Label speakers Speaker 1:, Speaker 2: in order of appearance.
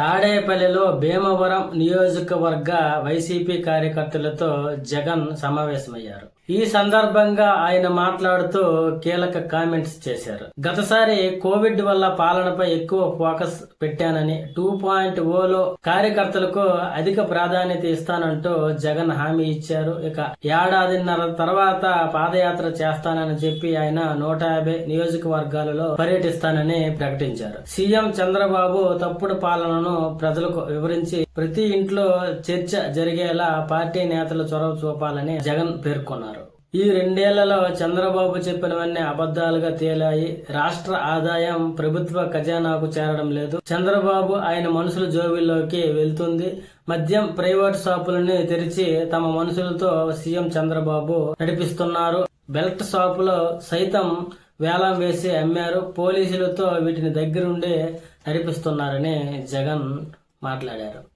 Speaker 1: తాడేపల్లిలో భీమవరం నియోజకవర్గ వైసీపీ కార్యకర్తలతో జగన్ సమావేశమయ్యారు. ఈ సందర్భంగా ఆయన మాట్లాడుతూ కీలక కామెంట్స్ చేశారు. గతసారి కోవిడ్ వల్ల పాలనపై ఎక్కువ ఫోకస్ పెట్టానని టూ పాయింట్ ఓలో కార్యకర్తలకు అధిక ప్రాధాన్యత ఇస్తానంటూ జగన్ హామీ ఇచ్చారు. ఇక ఏడాదిన్నర తర్వాత పాదయాత్ర చేస్తానని చెప్పి ఆయన నూట యాభై నియోజకవర్గాలలో పర్యటిస్తానని ప్రకటించారు. సీఎం చంద్రబాబు తప్పుడు పాలనను ప్రజలకు వివరించి ప్రతి ఇంట్లో చర్చ జరిగేలా పార్టీ నేతలు చొరవ చూపాలని జగన్ పేర్కొన్నారు. ఈ రెండేళ్ళలో చంద్రబాబు చెప్పినవన్నీ అబద్దాలుగా తేలాయి. రాష్ట్ర ఆదాయం ప్రభుత్వ ఖజానాకు చేరడం లేదు. చంద్రబాబు ఆయన మనుషుల జోబిల్లోకి వెళ్తుంది. మద్యం ప్రైవేట్ షాపులని తెరిచి తమ మనుషులతో సీఎం చంద్రబాబు నడిపిస్తున్నారు. బెల్ట్ షాపులో సైతం వేలం వేసి అమ్మారు. పోలీసులతో వీటిని దగ్గరుండి నడిపిస్తున్నారని జగన్ మాట్లాడారు.